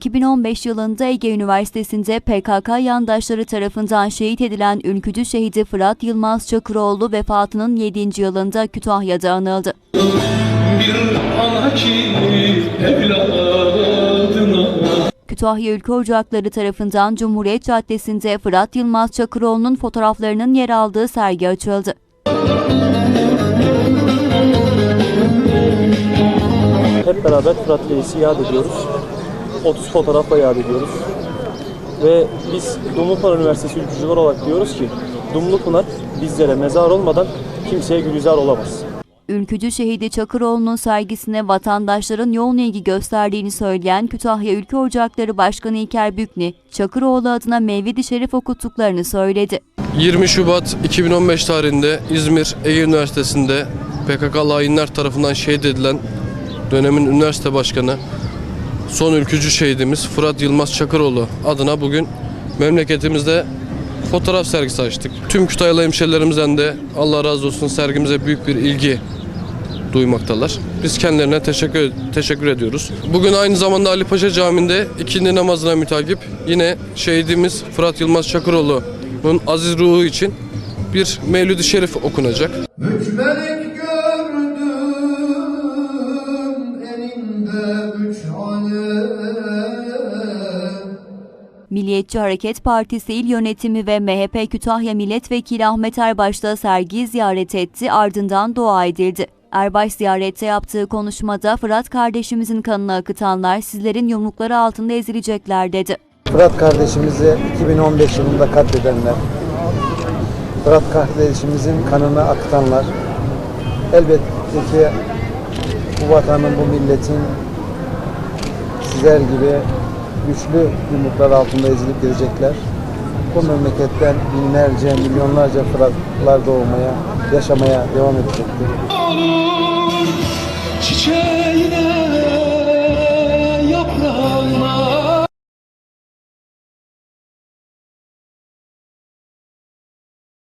2015 yılında Ege Üniversitesi'nde PKK yandaşları tarafından şehit edilen ülkücü şehidi Fırat Yılmaz Çakıroğlu vefatının 7. yılında Kütahya'da anıldı. Kütahya Ülke Ocakları tarafından Cumhuriyet Caddesi'nde Fırat Yılmaz Çakıroğlu'nun fotoğraflarının yer aldığı sergi açıldı. Hep beraber Fırat Reis'i yad ediyoruz. 30 fotoğrafla yad ediyoruz. Ve biz Dumlupınar Üniversitesi ülkücüler olarak diyoruz ki Dumlupınar bizlere mezar olmadan kimseye gülizar olamaz. Ülkücü şehidi Çakıroğlu'nun sergisine vatandaşların yoğun ilgi gösterdiğini söyleyen Kütahya Ülke Ocakları Başkanı İlker Bükni, Çakıroğlu adına Mevlid-i Şerif okuttuklarını söyledi. 20 Şubat 2015 tarihinde İzmir Ege Üniversitesi'nde PKK'lı hainler tarafından şehit edilen dönemin üniversite başkanı son ülkücü şehidimiz Fırat Yılmaz Çakıroğlu adına bugün memleketimizde fotoğraf sergisi açtık. Tüm Kütahyalı hemşerilerimizden de Allah razı olsun sergimize büyük bir ilgi duymaktalar. Biz kendilerine teşekkür teşekkür ediyoruz. Bugün aynı zamanda Ali Paşa Camii'nde ikindi namazına mütakip yine şehidimiz Fırat Yılmaz Çakıroğlu'nun aziz ruhu için bir Mevlid-i Şerif okunacak. Hükmelik Milliyetçi Hareket Partisi İl Yönetimi ve MHP Kütahya Milletvekili Ahmet Erbaş da sergiyi ziyaret etti ardından dua edildi. Erbaş ziyarette yaptığı konuşmada Fırat kardeşimizin kanını akıtanlar sizlerin yumrukları altında ezilecekler dedi. Fırat kardeşimizi 2015 yılında katledenler, Fırat kardeşimizin kanını akıtanlar, elbette ki bu vatanın, bu milletin sizler gibi güçlü yumruklar altında ezilip gidecekler. Bu memleketten binlerce, milyonlarca Fıratlar doğmaya, yaşamaya devam edecektir.